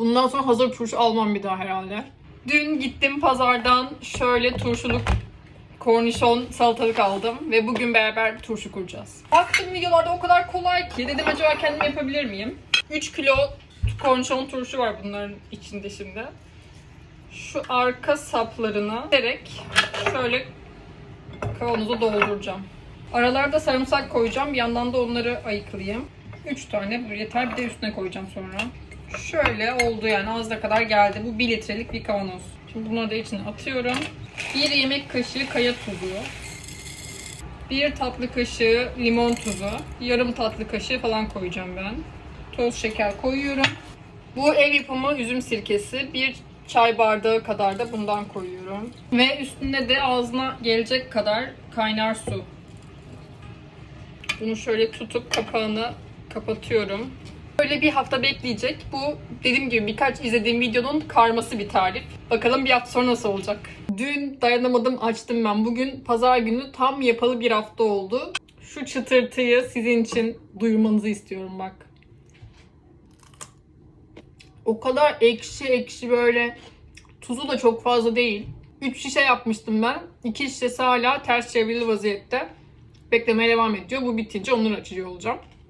Bundan sonra hazır turşu almam bir daha herhalde. Dün gittim pazardan şöyle turşuluk kornişon salatalık aldım ve bugün beraber turşu kuracağız. Baktım videolarda o kadar kolay ki dedim acaba kendim yapabilir miyim? 3 kilo kornişon turşu var bunların içinde şimdi. Şu arka saplarını direkt şöyle kavanoza dolduracağım. Aralarda sarımsak koyacağım. Bir yandan da onları ayıklayayım. 3 tane yeter. Bir de üstüne koyacağım sonra. Şöyle oldu yani az da kadar geldi. Bu 1 litrelik bir kavanoz. Şimdi bunları da içine atıyorum. 1 yemek kaşığı kaya tuzu. 1 tatlı kaşığı limon tuzu. Yarım tatlı kaşığı falan koyacağım ben. Toz şeker koyuyorum. Bu ev yapımı üzüm sirkesi. Bir çay bardağı kadar da bundan koyuyorum. Ve üstüne de ağzına gelecek kadar kaynar su. Bunu şöyle tutup kapağını kapatıyorum. Böyle bir hafta bekleyecek. Bu dediğim gibi birkaç izlediğim videonun karması bir tarif. Bakalım bir hafta sonra nasıl olacak. Dün dayanamadım açtım ben. Bugün pazar günü tam yapalı bir hafta oldu. Şu çıtırtıyı sizin için duymanızı istiyorum bak. O kadar ekşi ekşi böyle. Tuzu da çok fazla değil. 3 şişe yapmıştım ben. 2 şişesi hala ters çevrili vaziyette. Beklemeye devam ediyor. Bu bitince onları açıyor olacağım.